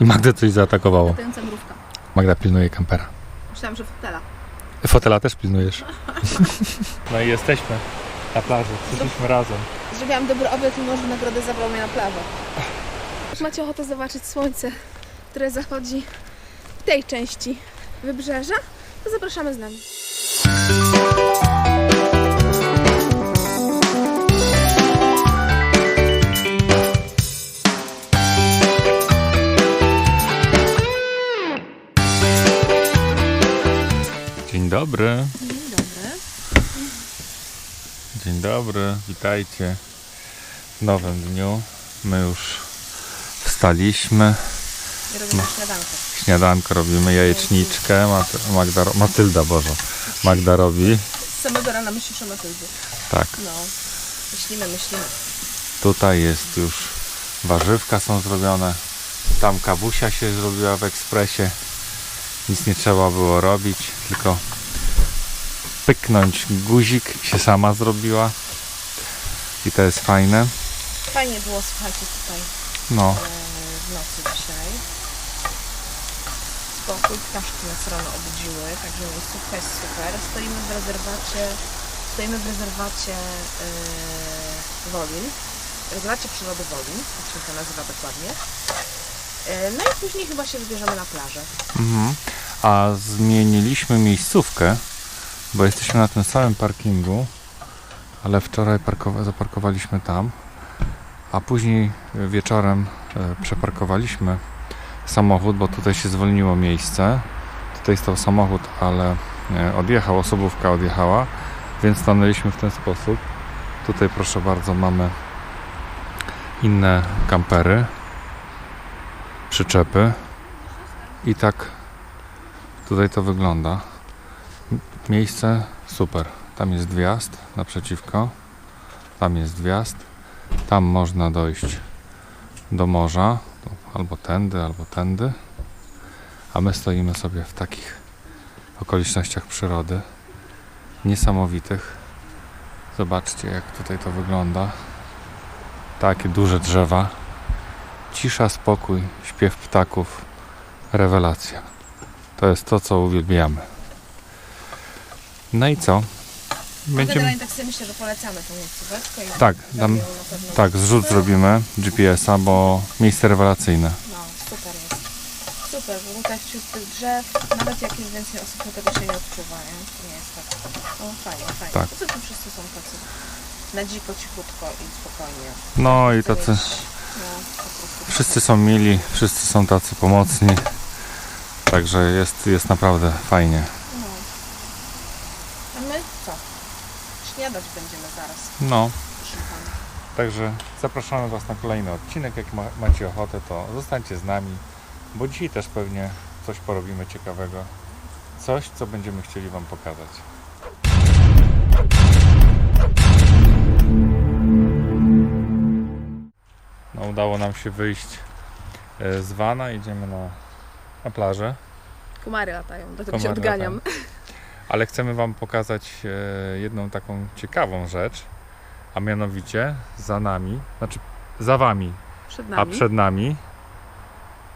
I Magdę coś zaatakowało. Latająca mrówka. Magda pilnuje kampera. Myślałam, że fotela. Fotela też pilnujesz. No i jesteśmy na plaży. Przyszliśmy razem. Zrobiłam dobry obiad i mąż w nagrodę zabrał mnie na plażę. Macie ochotę zobaczyć słońce, które zachodzi w tej części wybrzeża, to zapraszamy z nami. Dobry. Dzień dobry. Dzień dobry. Witajcie w nowym dniu. My już wstaliśmy. I robimy śniadanko. Śniadanko robimy, jajeczniczkę. Mat- Magda, ro- Matylda, Boże. Magda robi. Z samego rana myślisz o Matyldzie. Tak. No. Myślimy, myślimy. Tutaj jest już warzywka są zrobione. Tam kawusia się zrobiła w ekspresie. Nic nie trzeba było robić, tylko pyknąć guzik się sama zrobiła. I to jest fajne. Fajnie było, słuchajcie, tutaj No, e, w nocy dzisiaj. Spokój, ptaszki nas rano obudziły, także miejscówka jest super. Stoimy w rezerwacie, stoimy w rezerwacie yy, Wolin, rezerwacie przyrody Wolin, tak się to nazywa dokładnie. E, No i później chyba się wybierzemy na plażę. Mhm. A zmieniliśmy miejscówkę, bo jesteśmy na tym samym parkingu, ale wczoraj parkowa- zaparkowaliśmy tam, a później wieczorem e, przeparkowaliśmy samochód, bo tutaj się zwolniło miejsce. Tutaj stał samochód, ale e, odjechał, osobówka odjechała, więc stanęliśmy w ten sposób. Tutaj proszę bardzo mamy inne kampery, przyczepy i tak tutaj to wygląda. Miejsce super. Tam jest wjazd naprzeciwko. Tam jest wjazd. Tam można dojść do morza. Albo tędy, albo tędy. A my stoimy sobie w takich okolicznościach przyrody. Niesamowitych. Zobaczcie jak tutaj to wygląda. Takie duże drzewa. Cisza, spokój, śpiew ptaków. Rewelacja. To jest to, co uwielbiamy. No i co? Będziemy. Generalnie tak sobie myślę, że polecamy tą miejscóweczkę. I Tak, tam, tak, zrzut zrobimy GPS-a, bo miejsce rewelacyjne. No, super jest. Super, bo tutaj wśród tych drzew, nawet jak jest więcej osób, to tego się nie odczuwa, nie? Nie jest tak. No fajnie, fajnie. Tak. Poza tym wszyscy są tacy na dziko, cichutko i spokojnie. No i tacy, mieć, No, wszyscy są mili, wszyscy są tacy pomocni. Także jest, jest naprawdę fajnie. A my co? Śniadać będziemy zaraz. No, proszę pana. także zapraszamy Was na kolejny odcinek. Jak ma, macie ochotę, to zostańcie z nami, bo dzisiaj też pewnie coś porobimy ciekawego. Coś, co będziemy chcieli Wam pokazać. No, udało nam się wyjść e, z wana, idziemy na, na plażę, Komary latają, dlatego się Komary odganiam. ale chcemy Wam pokazać e, jedną taką ciekawą rzecz, a mianowicie za nami, znaczy za Wami, Przed a przed nami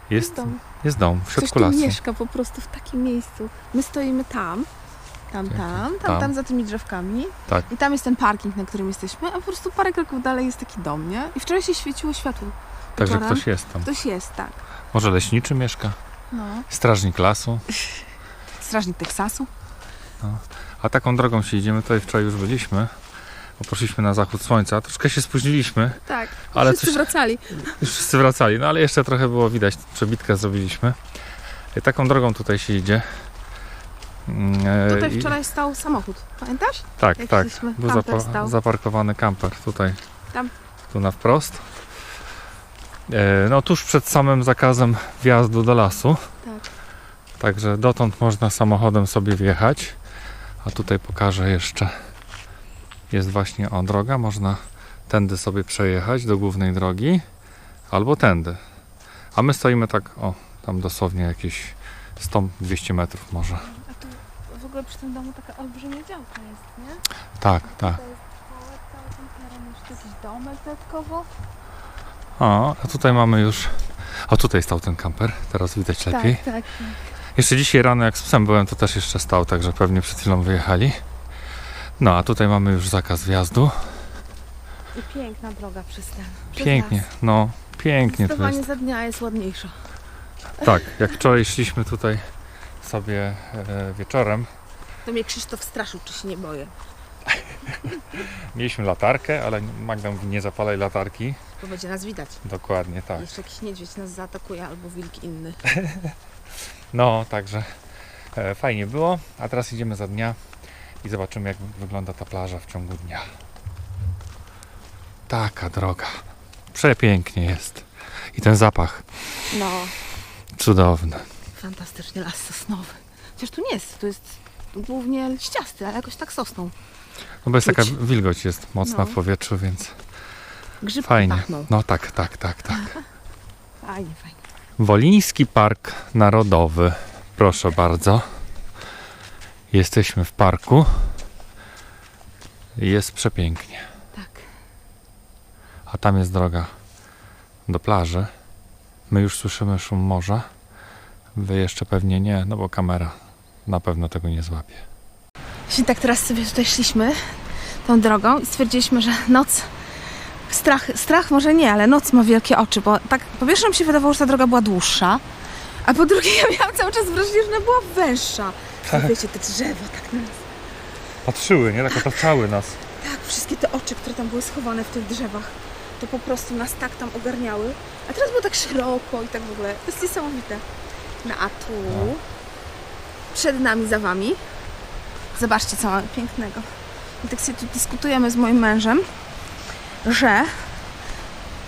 jest, dom. jest dom w Ktoś środku tu lasu. mieszka po prostu w takim miejscu. My stoimy tam, tam, tam, tam, Tam. tam za tymi drzewkami. Tak. I tam jest ten parking, na którym jesteśmy, a po prostu parę kroków dalej jest taki dom, nie? I wczoraj się świeciło światło. Także wieczorem. ktoś jest tam. Ktoś jest, tak. Może leśniczy mieszka, No. strażnik lasu. Strażnik Teksasu. A taką drogą się idziemy, tutaj wczoraj już byliśmy. Bo poszliśmy na zachód słońca. Troszkę się spóźniliśmy, Tak. Ale Wszyscy coś- wracali. już wszyscy wracali, no ale jeszcze trochę było widać, przebitkę zrobiliśmy. I taką drogą tutaj się idzie. Mm, e, Tutaj i- wczoraj stał samochód. Pamiętasz? Tak, jak tak. Był kamper zapa- stał. zaparkowany kamper tutaj. Tam. Tu na wprost. E, no tuż przed samym zakazem wjazdu do lasu. Tak. Także dotąd można samochodem sobie wjechać. A tutaj pokażę jeszcze. Jest właśnie o droga. Można tędy sobie przejechać do głównej drogi. Albo tędy. A my stoimy tak, o, tam dosłownie jakieś 100-200 metrów może. A tu w ogóle przy tym domu taka olbrzymia działka jest, nie? Tak, tak. To jest całe ten teren, jeszcze jakiś domek dodatkowo. O, a tutaj mamy już O, tutaj stał ten kamper, teraz widać lepiej. Tak, tak. Jeszcze dzisiaj rano, jak z psem byłem, to też jeszcze stał, także pewnie przed chwilą wyjechali. No, a tutaj mamy już zakaz wjazdu. I piękna droga przez ten. Przez Pięknie, las. no, pięknie to jest. za dnia jest ładniejsza. Tak, jak wczoraj szliśmy tutaj sobie e, wieczorem, To mnie Krzysztof straszył, czy się nie boję. mieliśmy latarkę, ale Magda mówi, nie zapalaj latarki. Bo będzie nas widać. Dokładnie tak. Jeszcze jakiś niedźwiedź nas zaatakuje albo wilk inny. No, także e, fajnie było, a teraz idziemy za dnia i zobaczymy, jak wygląda ta plaża w ciągu dnia. Taka droga. Przepięknie jest. I ten zapach No, cudowny. fantastycznie las sosnowy. Chociaż tu nie jest, to jest głównie liściasty, ale jakoś tak sosną. No bo jest taka wilgoć jest mocna No. w powietrzu, więc Grzyb fajnie. pachną. No tak, tak, tak, tak. Fajnie, fajnie. Woliński Park Narodowy. Proszę bardzo. Jesteśmy w parku. Jest przepięknie. Tak. A tam jest droga do plaży. My już słyszymy szum morza. Wy jeszcze pewnie nie, no bo kamera na pewno tego nie złapie. Właśnie tak teraz sobie tutaj szliśmy tą drogą i stwierdziliśmy, że noc, strach, strach może nie, ale noc ma wielkie oczy, bo tak po pierwsze mi się wydawało, że ta droga była dłuższa, a po drugie ja miałam cały czas wrażenie, że ona była węższa. Tak. Wiecie, te drzewa tak na nas, Patrzyły, nie? Tak otaczały nas. tak, wszystkie te oczy, które tam były schowane w tych drzewach, to po prostu nas tak tam ogarniały, a teraz było tak szeroko i tak w ogóle, to jest niesamowite. No a tu, No. przed nami, za wami, zobaczcie co mamy pięknego. I tak sobie tu dyskutujemy z moim mężem, że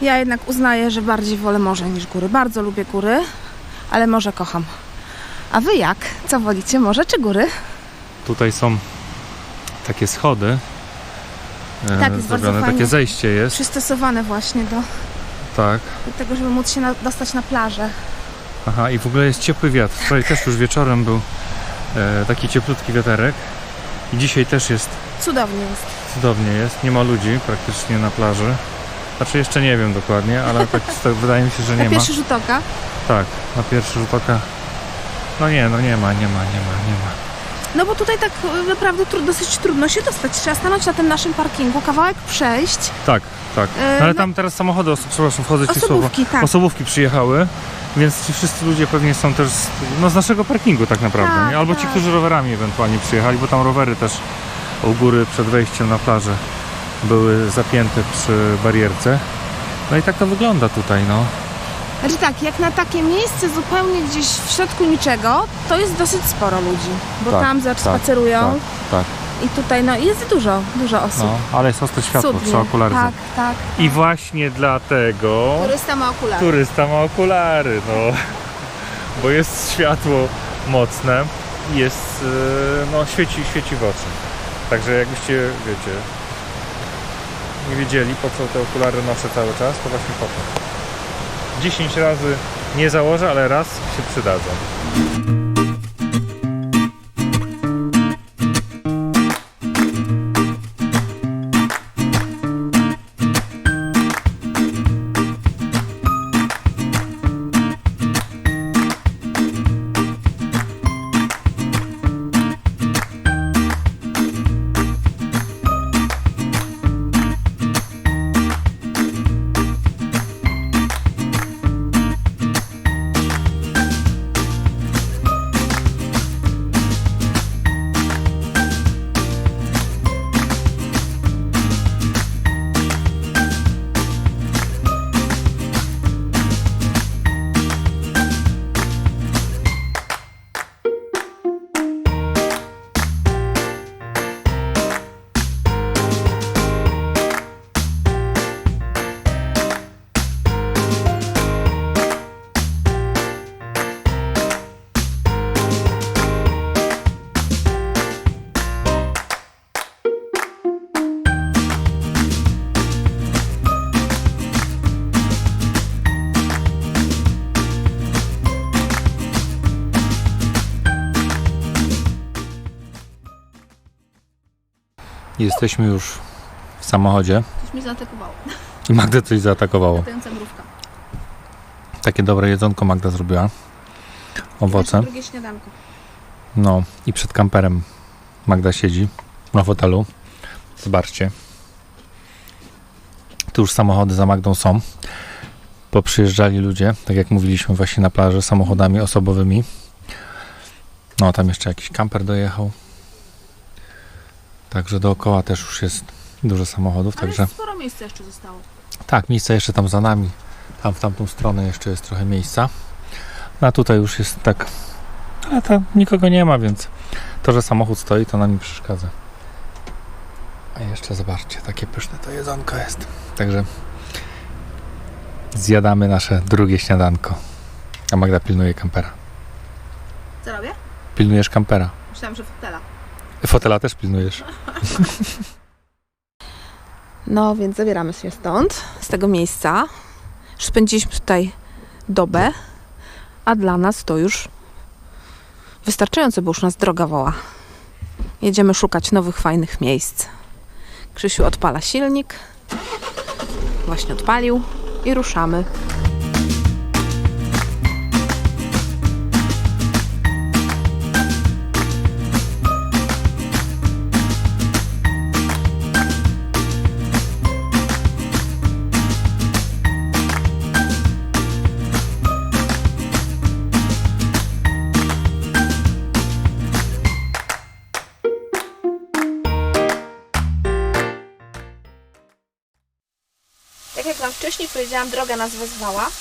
ja jednak uznaję, że bardziej wolę morze niż góry. Bardzo lubię góry, ale morze kocham. A wy jak? Co wolicie, morze czy góry? Tutaj są takie schody. e, Tak, jest bardzo zrobione, fajnie. takie zejście jest. Przystosowane właśnie do, Tak. do tego, żeby móc się na, dostać na plażę. Aha, i w ogóle jest ciepły wiatr. Wczoraj też już wieczorem był e, taki cieplutki wiaterek. I dzisiaj też jest Cudownie jest. cudownie jest. Nie ma ludzi praktycznie na plaży. Znaczy jeszcze nie wiem dokładnie, ale tak, wydaje mi się, że Na nie ma. pierwszy rzut oka. Tak, na pierwszy rzut oka. No nie, no nie ma, nie ma, nie ma, nie ma. No bo tutaj tak e, naprawdę dosyć trudno się dostać. Trzeba stanąć na tym naszym parkingu, kawałek przejść. Tak, tak. E, No ale no- tam teraz samochody, przepraszam, wchodzę ci słowo. Osobówki, tak. Osobówki przyjechały, więc ci wszyscy ludzie pewnie są też z, no, z naszego parkingu tak naprawdę. Tak? Albo ci, tak. którzy rowerami ewentualnie przyjechali, bo tam rowery też u góry przed wejściem na plażę były zapięte przy barierce. No i tak to wygląda tutaj, no. Znaczy tak, jak na takie miejsce zupełnie gdzieś w środku niczego, to jest dosyć sporo ludzi. Bo Tak, tam tak, spacerują tak, tak. i tutaj no jest dużo, dużo osób. No, ale jest ostre światło, Cudnie. trzeba okulary Tak, tak. tak. I właśnie dlatego Turysta ma okulary. turysta ma okulary, no. Bo jest światło mocne i jest, e, no świeci, świeci w oczy. Także jakbyście, wiecie, nie wiedzieli po co te okulary noszę cały czas, to właśnie po to. 10 razy nie założę, ale raz się przydadzą. Jesteśmy już w samochodzie Coś mi zaatakowało. i Magdę coś zaatakowało. Latająca mrówka. Takie dobre jedzonko Magda zrobiła. Owoce. Drugie śniadanko. No i przed kamperem Magda siedzi na fotelu. Zobaczcie. Tu już samochody za Magdą są. Poprzyjeżdżali ludzie, tak jak mówiliśmy właśnie na plaży, samochodami osobowymi. No, tam jeszcze jakiś kamper dojechał. Także dookoła też już jest dużo samochodów, także... sporo miejsca jeszcze zostało. Tak, miejsce jeszcze tam za nami. Tam w tamtą stronę jeszcze jest trochę miejsca. No a tutaj już jest tak. Ale to nikogo nie ma, więc to, że samochód stoi, to nam nie przeszkadza. A jeszcze zobaczcie, takie pyszne to jedzonko jest. Także zjadamy nasze drugie śniadanko. A Magda pilnuje kampera. Co robię? Pilnujesz kampera. Myślałam, że fotela. Fotela też pilnujesz. No, więc zabieramy się stąd, z tego miejsca. Już spędziliśmy tutaj dobę, a dla nas to już wystarczająco, bo już nas droga woła. Jedziemy szukać nowych, fajnych miejsc. Krzysiu odpala silnik. Właśnie odpalił i ruszamy. Tak jak Wam wcześniej powiedziałam, droga nas wezwała.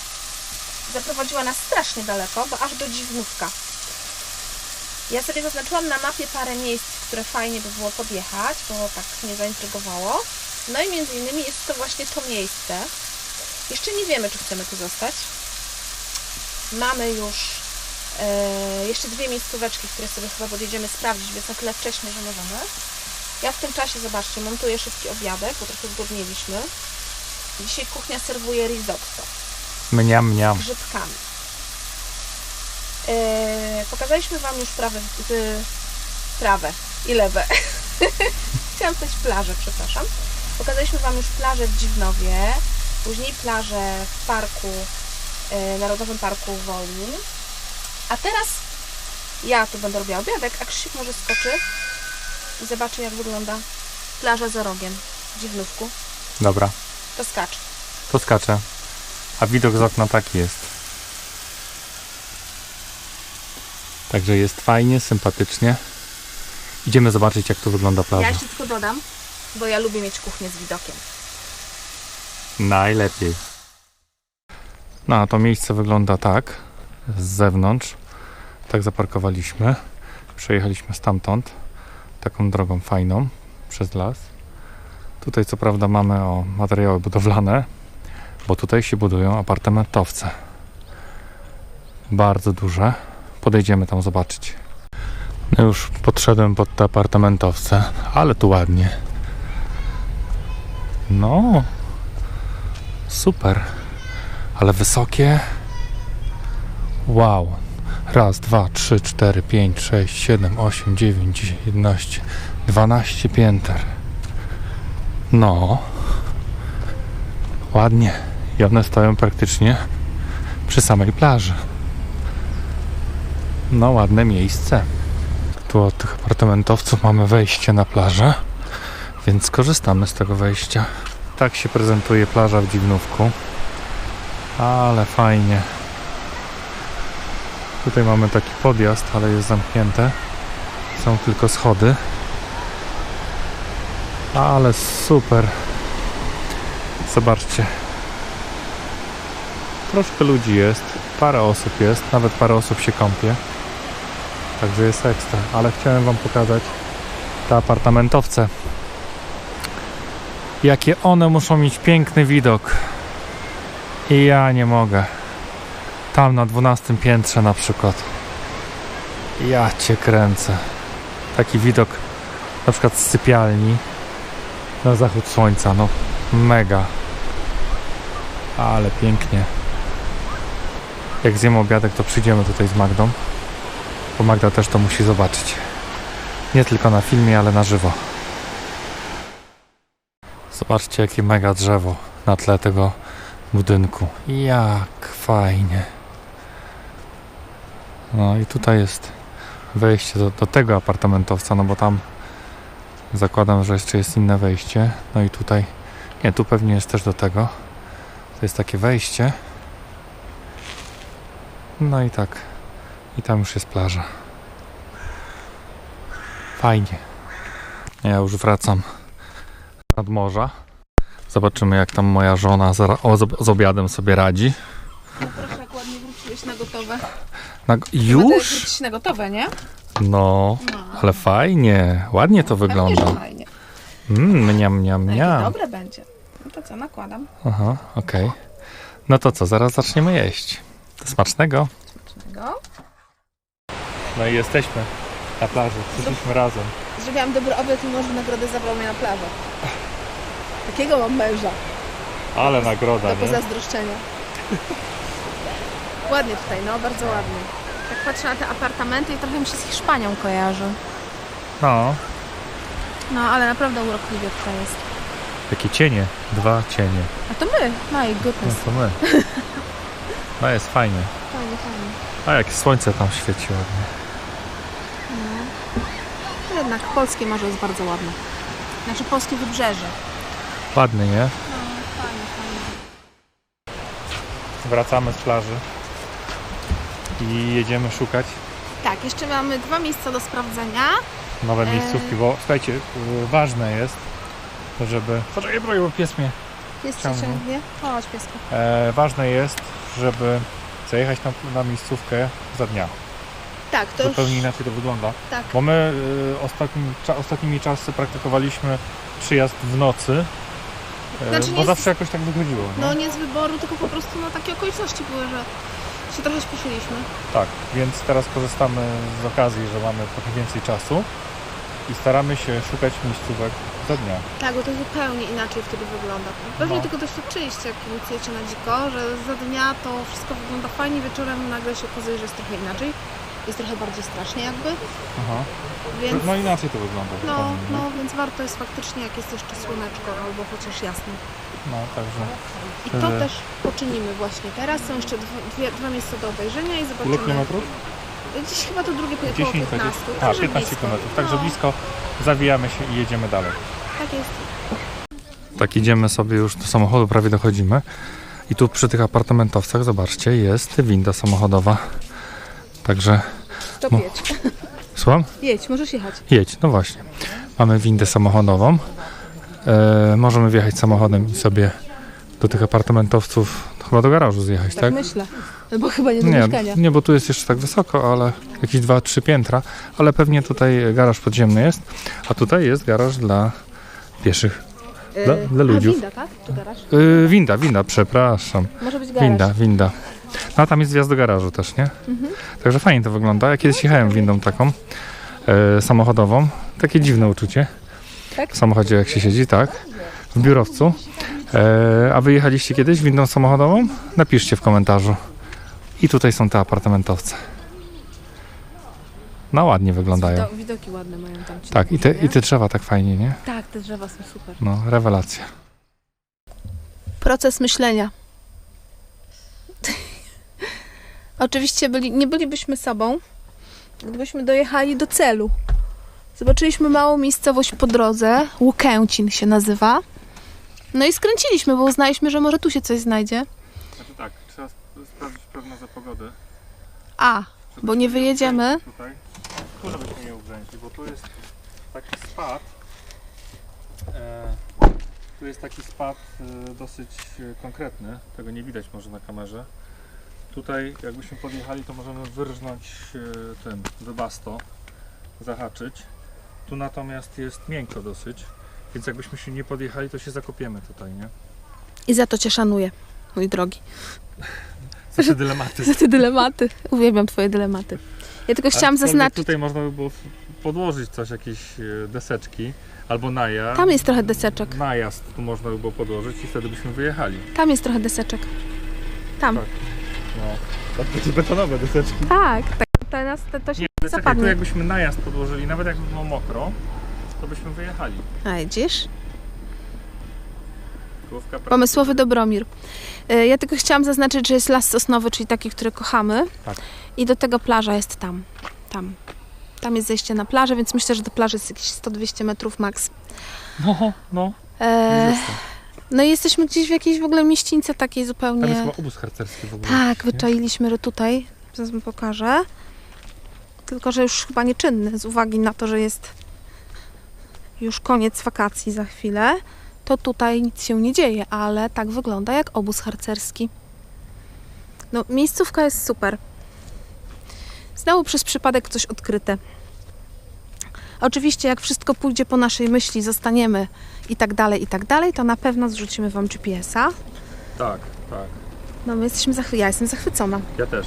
Zaprowadziła nas strasznie daleko, bo aż do Dziwnówka. Ja sobie zaznaczyłam na mapie parę miejsc, które fajnie by było podjechać, bo tak mnie zaintrygowało. No i między innymi jest to właśnie to miejsce. Jeszcze nie wiemy, czy chcemy tu zostać. Mamy już e, jeszcze dwie miejscóweczki, które sobie chyba podjedziemy sprawdzić, więc na tyle wcześnie, że możemy. Ja w tym czasie, zobaczcie, montuję szybki obiadek, bo trochę zgłodniliśmy. Dzisiaj kuchnia serwuje risotto Mniam, z mniam. grzybkami. Eee, pokazaliśmy Wam już prawe, y, prawe i lewe. Chciałam powiedzieć plażę, przepraszam. Pokazaliśmy Wam już plażę w Dziwnowie, później plażę w parku, e, Narodowym Parku Wolin. A teraz ja tu będę robiła obiadek, a Krzysiek może skoczy i zobaczy jak wygląda plaża za rogiem w Dziwnówku. Dobra, To skacz. to skaczę. A widok z okna taki jest. Także jest fajnie, sympatycznie. Idziemy zobaczyć, jak tu wygląda plaża. Ja jeszcze tylko dodam, bo ja lubię mieć kuchnię z widokiem. Najlepiej. No, a to miejsce wygląda tak z zewnątrz. Tak zaparkowaliśmy. Przejechaliśmy stamtąd taką drogą fajną przez las. Tutaj co prawda mamy o materiały budowlane, bo tutaj się budują apartamentowce. Bardzo duże. Podejdziemy tam zobaczyć. No już podszedłem pod te apartamentowce, ale tu ładnie. No, Super. Ale wysokie. Wow. Raz, dwa, trzy, cztery, pięć, sześć, siedem, osiem, dziewięć, dziesięć, jedenaście, dwanaście pięter. No. Ładnie. I one stoją praktycznie przy samej plaży. No, ładne miejsce. Tu od tych apartamentowców mamy wejście na plażę, więc skorzystamy z tego wejścia. Tak się prezentuje plaża w Dziwnówku. Ale fajnie. Tutaj mamy taki podjazd, ale jest zamknięte. Są tylko schody. Ale super. Zobaczcie. Troszkę ludzi jest. Parę osób jest. Nawet parę osób się kąpie. Także jest ekstra. Ale chciałem Wam pokazać te apartamentowce jakie one muszą mieć piękny widok. I ja nie mogę. Tam na 12 piętrze na przykład. Ja cię kręcę. Taki widok na przykład z sypialni na zachód słońca. No mega. Ale pięknie. Jak zjemy obiadek, to przyjdziemy tutaj z Magdą. Bo Magda też to musi zobaczyć. Nie tylko na filmie, ale na żywo. Zobaczcie, jakie mega drzewo na tle tego budynku. Jak fajnie. No i tutaj jest wejście do, do tego apartamentowca, no bo tam zakładam, że jeszcze jest inne wejście. No i tutaj, nie, tu pewnie jest też do tego. To jest takie wejście. No i tak. I tam już jest plaża. Fajnie. Ja już wracam nad morza. Zobaczymy, jak tam moja żona z, o, z, obiadem sobie radzi. No proszę, jak ładnie wróciłeś na gotowe. Na, już? Wrócić na gotowe, nie? No, No. Ale fajnie. Ładnie to Pewnie, wygląda. fajnie. Mmm, mniam, mniam, No, mniam. dobre będzie. No to co, nakładam. Aha, okej. No to co, zaraz zaczniemy jeść. Smacznego. Smacznego. No i jesteśmy na plaży. Przyszliśmy razem. Zrobiłam dobry obiad i mąż w nagrodę zabrał mnie na plażę. Takiego mam męża. Ale nagroda, Do nie? pozazdroszczenia. ładnie tutaj, no, bardzo ładnie. Tak patrzę na te apartamenty i trochę mi się z Hiszpanią kojarzy. No, No, ale naprawdę urokliwie tutaj jest. jakie cienie. Dwa cienie. A to my, my No goodness. to my. No jest fajnie. Fajnie, fajnie. A jak słońce tam świeci ładnie. No. Jednak polskie morze jest bardzo ładne. Znaczy polskie wybrzeże. Ładny, nie? No, fajnie, fajnie. Wracamy z plaży. I jedziemy szukać Tak, jeszcze mamy dwa miejsca do sprawdzenia. Nowe miejscówki, bo słuchajcie, y, ważne jest, żeby... Poczekaj, broń, bo pies mnie... Jest Ciągnie. ciągnie. Chodź, piesku. E, ważne jest, żeby zajechać na, na miejscówkę za dnia. Tak, to już... Zupełnie inaczej to wygląda. Tak. Bo my y, ostatnim, cza, ostatnimi czasy praktykowaliśmy przyjazd w nocy, e, Znaczy nie bo z- zawsze jakoś tak wychodziło. Nie? No nie z wyboru, tylko po prostu no, takie okoliczności były, że się trochę śpieszyliśmy. Tak, więc teraz korzystamy z okazji, że mamy trochę więcej czasu i staramy się szukać miejscówek za dnia. Tak, bo to zupełnie inaczej wtedy wygląda. Pewnie No. tylko doświadczyliście, jak pracujecie na dziko, że za dnia to wszystko wygląda fajnie, wieczorem nagle się okazuje, że jest trochę inaczej. Jest trochę bardziej strasznie jakby, Aha. więc... No inaczej to wygląda. No, zupełnie, no, więc warto jest faktycznie, jak jest jeszcze słoneczko albo chociaż jasno. no także I to też poczynimy właśnie teraz. Są jeszcze dwa, dwie, dwa miejsca do obejrzenia i ile zobaczymy. kilometrów? Dziś chyba to drugie około 10, 15. 20. A, także 15 blisko. kilometrów, także no, blisko. Zawijamy się i jedziemy dalej. Tak jest. Tak idziemy sobie już do samochodu, prawie dochodzimy. I tu przy tych apartamentowcach, zobaczcie, jest winda samochodowa. Także, Stop No. jedź. słucham? Jedź, możesz jechać. Jedź, no właśnie. Mamy windę samochodową. E, możemy wjechać samochodem i sobie do tych apartamentowców, chyba do garażu zjechać, Tak, tak? myślę. Bo chyba nie do Nie, mieszkania. nie, bo tu jest jeszcze tak wysoko, ale jakieś dwa, trzy piętra, ale pewnie tutaj garaż podziemny jest, a tutaj jest garaż dla pieszych. dla- E, dla ludziów. A, winda, tak? Czy garaż? Yy, winda, winda, przepraszam. Może być garaż. Winda, winda. No a tam jest wjazd do garażu też, nie? Mhm. Także fajnie to wygląda. Ja kiedyś jechałem windą taką e, samochodową. Takie dziwne uczucie. Tak? W samochodzie jak się siedzi, tak. W biurowcu. E, a wy jechaliście kiedyś windą samochodową? Napiszcie w komentarzu. I tutaj są te apartamentowce. No ładnie wyglądają. Wido- widoki ładne mają tam. ci Tak, i te, ludzie, nie? i te drzewa tak fajnie, nie? Tak, te drzewa są super. No, rewelacja. Proces myślenia. Oczywiście byli, nie bylibyśmy sobą, gdybyśmy dojechali do celu. Zobaczyliśmy małą miejscowość po drodze, Łukęcin się nazywa. No i skręciliśmy, bo uznaliśmy, że może tu się coś znajdzie. Znaczy tak, trzeba sprawdzić prognozę pogody. A, bo nie wyjedziemy. Tutaj. Tu żebyśmy nie ugrzęźli, bo tu jest taki spad. E, tu jest taki spad e, dosyć e, konkretny. Tego nie widać może na kamerze. Tutaj jakbyśmy podjechali, to możemy wyrżnąć e, ten wybasto, zahaczyć. Tu natomiast jest miękko dosyć, więc jakbyśmy się nie podjechali, to się zakopiemy tutaj, nie? I za to cię szanuję, mój drogi. Za te dylematy. Za te dylematy. Uwielbiam twoje dylematy. Ja tylko chciałam zaznaczyć. Tutaj można by było podłożyć coś, jakieś e, deseczki albo naja. Tam jest trochę deseczek. Najazd tu można by było podłożyć i wtedy byśmy wyjechali. Tam jest trochę deseczek. Tam. Tak. No. To będzie betonowe deseczki. Tak, tak. Teraz to, to się Nie, deseczki tu zapadnie. jakbyśmy najazd podłożyli, nawet jakby było mokro, to byśmy wyjechali. A widzisz? Pomysłowy Dobromir. Y, Ja tylko chciałam zaznaczyć, że jest las sosnowy, czyli taki, który kochamy. Tak. I do tego plaża jest tam. Tam. Tam jest zejście na plażę, więc myślę, że do plaży jest jakieś 100-200 metrów max. No, no. E, jest to. No i jesteśmy gdzieś w jakiejś w ogóle mieścińce takiej Tam jest zupełnie... chyba obóz harcerski w ogóle. Tak, nie? wyczailiśmy tutaj. Zaraz wam pokażę. Tylko, że już chyba nieczynny z uwagi na to, że jest już koniec wakacji za chwilę. To tutaj nic się nie dzieje, ale tak wygląda jak obóz harcerski. No, miejscówka jest super. Znowu przez przypadek coś odkryte. Oczywiście, jak wszystko pójdzie po naszej myśli, zostaniemy i tak dalej, i tak dalej, to na pewno zrzucimy Wam GPS-a. Tak, tak. No, my jesteśmy zachwy- ja jestem zachwycona. Ja też.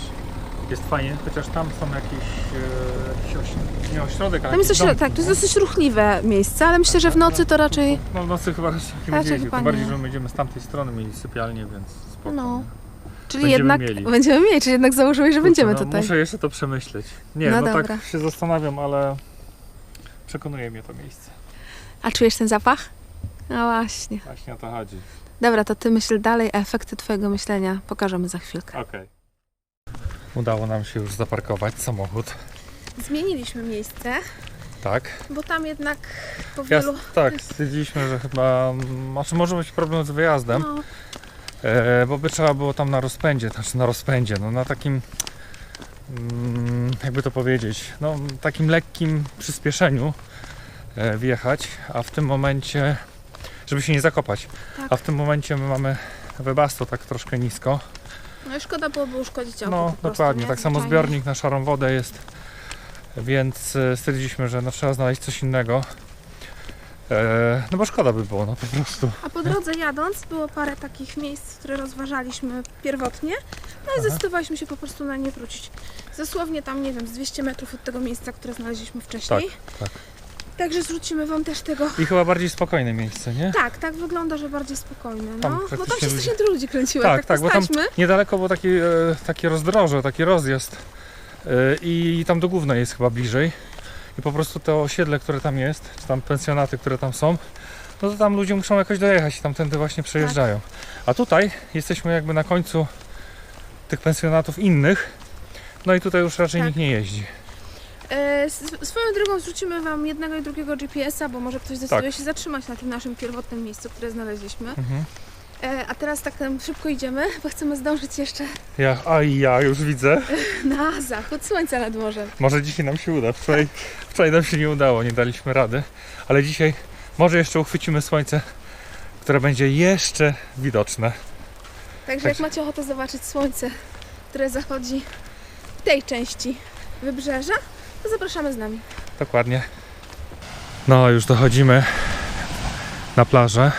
Jest fajnie, chociaż tam są jakieś, e, jakiś oś... nie ośrodek, ale Tam jest jakiś dość, domki, tak, to jest nie? dosyć ruchliwe miejsce, ale myślę, że w nocy to raczej. No w nocy chyba raczej nie będzie. chyba Tym bardziej, nie. że my będziemy z tamtej strony mieli sypialnię, więc spoko. No. Czyli Będziemy jednak mieli. będziemy mieli, czyli jednak założyłeś, że Kurczę, będziemy no, tutaj. Muszę jeszcze to przemyśleć. Nie, No no, dobra. tak się zastanawiam, ale przekonuje mnie to miejsce. A czujesz ten zapach? No właśnie. Właśnie o to chodzi. Dobra, to ty myśl dalej, a efekty twojego myślenia pokażemy za chwilkę. Okej. Udało nam się już zaparkować samochód. Zmieniliśmy miejsce, Tak. bo tam jednak po Ja, wielu... tak, stwierdziliśmy, że chyba. mm, Znaczy może być problem z wyjazdem, No, e, bo by trzeba było tam na rozpędzie, znaczy na rozpędzie, no na takim. Mm, Jakby to powiedzieć, no takim lekkim przyspieszeniu e, wjechać, a w tym momencie, żeby się nie zakopać, Tak. a w tym momencie my mamy webasto tak troszkę nisko. no i szkoda byłoby uszkodzić auto No prostu, dokładnie, nie? tak samo zbiornik na szarą wodę jest, więc e, stwierdziliśmy, że no, trzeba znaleźć coś innego. E, no bo szkoda by było, no po prostu. A po drodze jadąc było parę takich miejsc, które rozważaliśmy pierwotnie, no i Aha. zdecydowaliśmy się po prostu na nie wrócić. Dosłownie tam, nie wiem, z 200 metrów od tego miejsca, które znaleźliśmy wcześniej. tak. Także zwrócimy Wam też tego. I chyba bardziej spokojne miejsce, nie? Tak, tak wygląda, że bardziej spokojne. No, Tam bo tam się strasznie dużo ludzi kręciło. Tak, jak tak, bo tam-. Niedaleko było takie, e, takie rozdroże, taki rozjazd e, i tam do Głównej jest chyba bliżej. I po prostu to osiedle, które tam jest, czy tam pensjonaty, które tam są, no to tam ludzie muszą jakoś dojechać i tamtędy właśnie przejeżdżają. A tutaj jesteśmy jakby na końcu tych pensjonatów innych, no i tutaj już raczej Tak. nikt nie jeździ. E, swoją drogą zwrócimy Wam jednego i drugiego GPS-a, bo może ktoś zdecyduje Tak. się zatrzymać na tym naszym pierwotnym miejscu, które znaleźliśmy. Mhm. E, a teraz tak tam szybko idziemy, bo chcemy zdążyć jeszcze Ja, a i ja już widzę. na zachód słońca nad morzem. Może dzisiaj nam się uda. Wczoraj, wczoraj nam się nie udało, nie daliśmy rady, ale dzisiaj może jeszcze uchwycimy słońce, które będzie jeszcze widoczne. Także jak macie ochotę zobaczyć słońce, które zachodzi w tej części wybrzeża, to zapraszamy z nami. Dokładnie. No, już dochodzimy na plażę.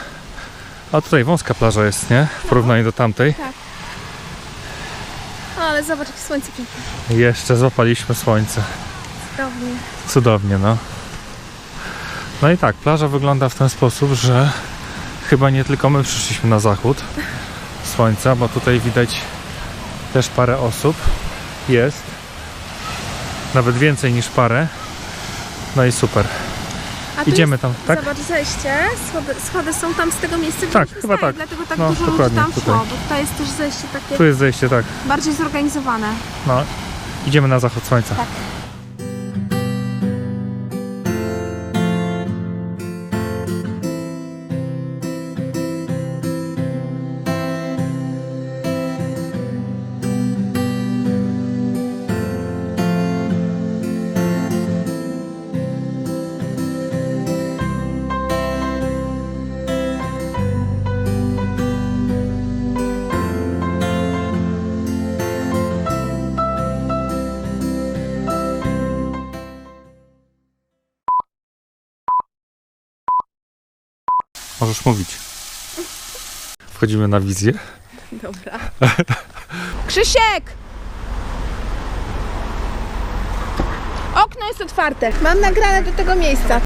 A tutaj wąska plaża jest, nie? W porównaniu do tamtej. O, ale zobacz, jakie słońce piękne. Jeszcze złapaliśmy słońce. Cudownie. Cudownie, no. No i tak, plaża wygląda w ten sposób, że chyba nie tylko my przyszliśmy na zachód słońca, bo tutaj widać też parę osób. Jest. Nawet więcej niż parę. No i super. A tu Idziemy tam, tak? Zobacz, zejście. Schody, schody są tam z tego miejsca, gdzie Tak, myśmy chyba tak. Dlatego tak No, dużo ludzi dokładnie, tam tutaj. szło, bo tutaj jest też zejście takie Tu jest zejście, tak. bardziej zorganizowane. No, idziemy na zachód słońca. Tak. Możesz mówić. Wchodzimy na wizję. Dobra. Krzysiek! Okno jest otwarte. Mam nagrane do tego miejsca.